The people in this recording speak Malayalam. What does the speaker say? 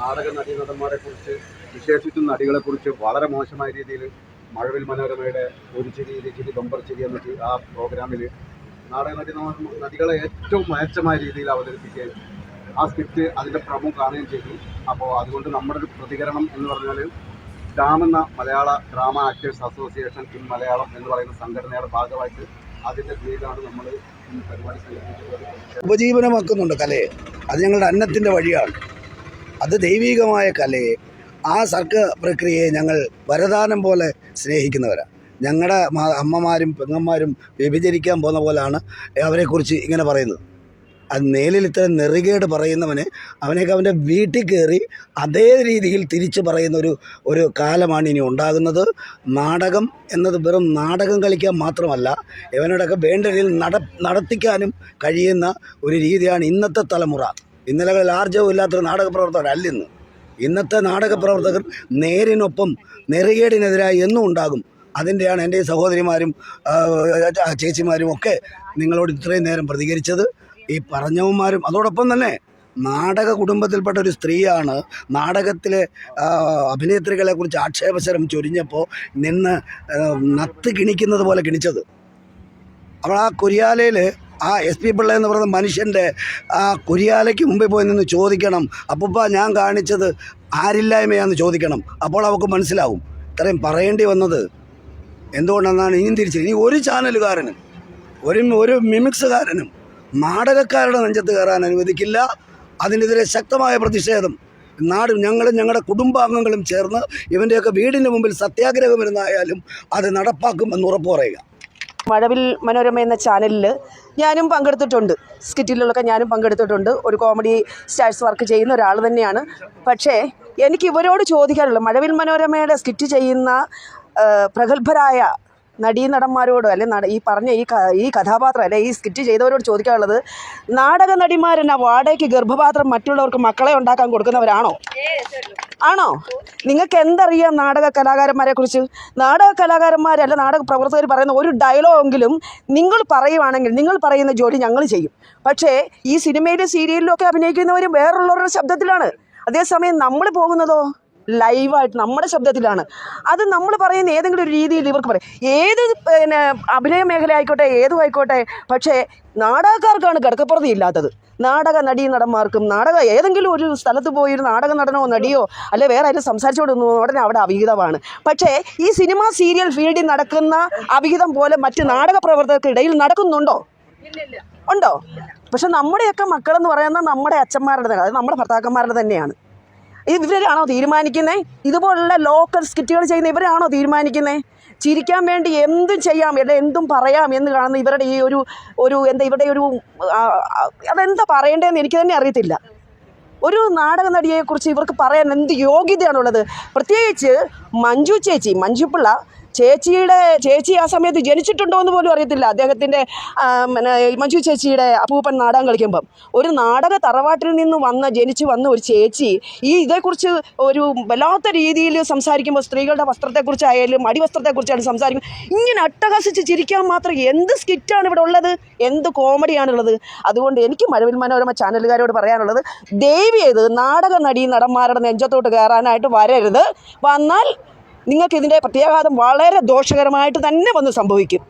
നാടക നടീനടന്മാരെ കുറിച്ച് വിശേഷിച്ചും നടികളെ കുറിച്ച് വളരെ മോശമായ രീതിയിൽ മഴവിൽ മനോരമയുടെ ഒരു ചിരി ഇരു ചിരി ബമ്പർ ചിരി എന്ന ആ പ്രോഗ്രാമിൽ നാടക നടി നടികളെ ഏറ്റവും മേച്ചമായ രീതിയിൽ അവതരിപ്പിക്കുകയും ആ സ്ക്രിപ്റ്റ് അതിന്റെ പ്രമുഖ കാണുകയും ചെയ്തു. അപ്പോൾ അതുകൊണ്ട് നമ്മുടെ ഒരു പ്രതികരണം എന്ന് പറഞ്ഞാൽ ഡാം എന്ന Malayala drama actors association in Malayalam എന്ന് പറയുന്ന സംഘടനയുടെ ഭാഗമായിട്ട് അതിന്റെ കീഴിലാണ് നമ്മൾ പരിപാടി ഉപജീവനമാക്കുന്നുണ്ട് കലയെ. അത് ഞങ്ങളുടെ അന്നത്തിന്റെ വഴിയാണ്. അത് ദൈവീകമായ കലയെ ആ സർക്ക പ്രക്രിയയെ ഞങ്ങൾ വരദാനം പോലെ സ്നേഹിക്കുന്നവരാണ് ഞങ്ങളുടെ അമ്മമാരും പെങ്ങന്മാരും വ്യഭിചരിക്കാൻ പോകുന്ന പോലാണ് അവരെക്കുറിച്ച് ഇങ്ങനെ പറയുന്നത്. അത് നേലിൽ ഇത്ര നെറുകേട് പറയുന്നവനെ അവനേക്ക് അവന്റെ വീട്ടിൽ കയറി അതേ രീതിയിൽ തിരിച്ചു പറയുന്ന ഒരു ഒരു കാലമാണ് ഇനി ഉണ്ടാകുന്നത്. നാടകം എന്നത് വെറും നാടകം കളിക്കാൻ മാത്രമല്ല ഇവനോടൊക്കെ വേണ്ട രീതിയിൽ നട നടത്തിക്കാനും കഴിയുന്ന ഒരു രീതിയാണ് ഇന്നത്തെ തലമുറ. ഇന്നലകളിൽ ആർജവും ഇല്ലാത്തൊരു നാടക പ്രവർത്തകരല്ല ഇന്ന് ഇന്നത്തെ നാടക പ്രവർത്തകർ നേരിനൊപ്പം നെറുകേടിനെതിരായി എന്നും ഉണ്ടാകും. അതിന്റെയാണ് എന്റെ സഹോദരിമാരും ചേച്ചിമാരും ഒക്കെ നിങ്ങളോട് ഇത്രയും നേരം പ്രതികരിച്ചത്. ഈ പറഞ്ഞവന്മാരും അതോടൊപ്പം തന്നെ നാടക കുടുംബത്തിൽപ്പെട്ട ഒരു സ്ത്രീയാണ് നാടകത്തിലെ അഭിനേത്രികളെ കുറിച്ച് ആക്ഷേപശരം ചൊരിഞ്ഞപ്പോൾ നിന്ന് നത്ത് കിണിക്കുന്നത് പോലെ കിണിച്ചത്. അപ്പോൾ ആ കുരിയാലയിൽ ആ എസ് പി പിള്ള എന്ന് പറയുന്ന മനുഷ്യന്റെ ആ കുരിയാലയ്ക്ക് മുമ്പിൽ പോയി നിന്ന് ചോദിക്കണം അപ്പൂപ്പ ഞാൻ കാണിച്ചത് ആരില്ലായ്മയാന്ന് ചോദിക്കണം. അപ്പോൾ അവൾക്ക് മനസ്സിലാവും. ഇത്രയും പറയേണ്ടി വന്നത് എന്തുകൊണ്ടെന്നാണ്? ഇനിയും തിരിച്ച് ഇനി ഒരു ചാനലുകാരനും ഒരു ഒരു മിമിക്സുകാരനും നാടകക്കാരുടെ നെഞ്ചത്ത് കയറാൻ അനുവദിക്കില്ല. അതിനെതിരെ ശക്തമായ പ്രതിഷേധം. നാടും ഞങ്ങളും ഞങ്ങളുടെ കുടുംബാംഗങ്ങളും ചേർന്ന് ഇവന്റെയൊക്കെ വീടിന് മുമ്പിൽ സത്യാഗ്രഹം ഇരുന്നായാലും അത് നടപ്പാക്കുമെന്ന് ഉറപ്പ് പറയുക. മഴവിൽ മനോരമ എന്ന ചാനലിൽ ഞാനും പങ്കെടുത്തിട്ടുണ്ട്. സ്കിറ്റിലൊക്കെ ഞാനും പങ്കെടുത്തിട്ടുണ്ട്. ഒരു കോമഡി സ്റ്റാർസ് വർക്ക് ചെയ്യുന്ന ഒരാൾ തന്നെയാണ്. പക്ഷേ എനിക്ക് ഇവരോട് ചോദിക്കാനുള്ളത് മഴവിൽ മനോരമയുടെ സ്കിറ്റ് ചെയ്യുന്ന പ്രഗത്ഭരായ നടീനടന്മാരോട് അല്ലെ ഈ പറഞ്ഞ ഈ ഈ കഥാപാത്രം അല്ലെ ഈ സ്കിറ്റ് ചെയ്തവരോട് ചോദിക്കാനുള്ളത് നാടക നടിമാരെന്ന വാടകയ്ക്ക് ഗർഭപാത്രം മറ്റുള്ളവർക്ക് മക്കളെ ഉണ്ടാക്കാൻ കൊടുക്കുന്നവരാണോ? ആണോ? നിങ്ങൾക്ക് എന്തറിയാം നാടക കലാകാരന്മാരെ കുറിച്ച്? നാടക കലാകാരന്മാരല്ല നാടക പ്രവർത്തകർ പറയുന്ന ഒരു ഡയലോഗെങ്കിലും നിങ്ങൾ പറയുവാണെങ്കിൽ നിങ്ങൾ പറയുന്ന ജോലി ഞങ്ങൾ ചെയ്യും. പക്ഷേ ഈ സിനിമയിലും സീരിയലിലും ഒക്കെ അഭിനയിക്കുന്നവരും വേറുള്ളവരുടെ ശബ്ദത്തിലാണ്. അതേസമയം നമ്മൾ പോകുന്നതോ? ലൈവായിട്ട് നമ്മുടെ ശബ്ദത്തിലാണ്. അത് നമ്മൾ പറയുന്ന ഏതെങ്കിലും ഒരു രീതിയിൽ ഇവർക്ക് പറയും. ഏത് പിന്നെ അഭിനയ മേഖല ആയിക്കോട്ടെ ഏതും ആയിക്കോട്ടെ പക്ഷേ നാടകക്കാർക്കാണ് കിടക്കപ്പുറതി ഇല്ലാത്തത്. നാടക നടീ നടന്മാർക്കും നാടക ഏതെങ്കിലും ഒരു സ്ഥലത്ത് പോയി ഒരു നാടക നടനോ നടിയോ അല്ലെ വേറെ ആരും സംസാരിച്ചുകൊണ്ട് ഉടനെ അവിടെ അവിഹിതമാണ്. പക്ഷേ ഈ സിനിമ സീരിയൽ ഫീൽഡിൽ നടക്കുന്ന അവിഹിതം പോലെ മറ്റ് നാടക പ്രവർത്തകർക്കിടയിൽ നടക്കുന്നുണ്ടോ? ഉണ്ടോ? പക്ഷെ നമ്മുടെയൊക്കെ മക്കളെന്ന് പറയുന്നത് നമ്മുടെ അച്ഛന്മാരുടെ തന്നെ അത് നമ്മുടെ ഭർത്താക്കന്മാരുടെ തന്നെയാണ്. ഇവരാണോ തീരുമാനിക്കുന്നത് ഇതുപോലുള്ള ലോക്കൽ സ്കിറ്റുകൾ ചെയ്യുന്ന ഇവരാണോ തീരുമാനിക്കുന്നത് ചിരിക്കാൻ വേണ്ടി എന്തും ചെയ്യാം ഇവിടെ എന്തും പറയാം എന്ന് കാണുന്ന ഇവരുടെ ഈ ഒരു ഒരു എന്താ ഇവരുടെ ഒരു അതെന്താ പറയേണ്ടതെന്ന് എനിക്ക് തന്നെ അറിയത്തില്ല. ഒരു നാടക നടിയെക്കുറിച്ച് ഇവർക്ക് പറയാൻ എന്ത് യോഗ്യതയാണുള്ളത്? പ്രത്യേകിച്ച് മഞ്ജു ചേച്ചി മഞ്ജു പിള്ള ചേച്ചിയുടെ ചേച്ചി ആ സമയത്ത് ജനിച്ചിട്ടുണ്ടോ എന്ന് പോലും അറിയത്തില്ല. അദ്ദേഹത്തിന്റെ മഞ്ജു ചേച്ചിയുടെ അപ്പൂപ്പൻ നാടകം കളിക്കുമ്പം. ഒരു നാടക തറവാട്ടിൽ നിന്ന് വന്ന ജനിച്ചു വന്ന ഒരു ചേച്ചി ഈ ഇതേക്കുറിച്ച് ഒരു വല്ലാത്ത രീതിയിൽ സംസാരിക്കുമ്പോൾ സ്ത്രീകളുടെ വസ്ത്രത്തെക്കുറിച്ചായാലും അടിവസ്ത്രത്തെക്കുറിച്ചായാലും സംസാരിക്കും ഇങ്ങനെ അട്ടഹസിച്ച് ചിരിക്കാൻ മാത്രം എന്ത് സ്കിറ്റാണ് ഇവിടെ ഉള്ളത്? എന്ത് കോമഡിയാണുള്ളത്? അതുകൊണ്ട് എനിക്ക് മഴവിൽ മനോരമ ചാനലുകാരോട് പറയാനുള്ളത് ദയവ് ചെയ്ത് നാടക നടീ നടന്മാരുടെ നെഞ്ചത്തോട്ട് കയറാനായിട്ട് വരരുത്. വന്നാൽ നിങ്ങൾക്ക് ഇതിന്റെ പ്രത്യാഘാതം വളരെ ദോഷകരമായിട്ട് തന്നെ വന്ന് സംഭവിക്കും.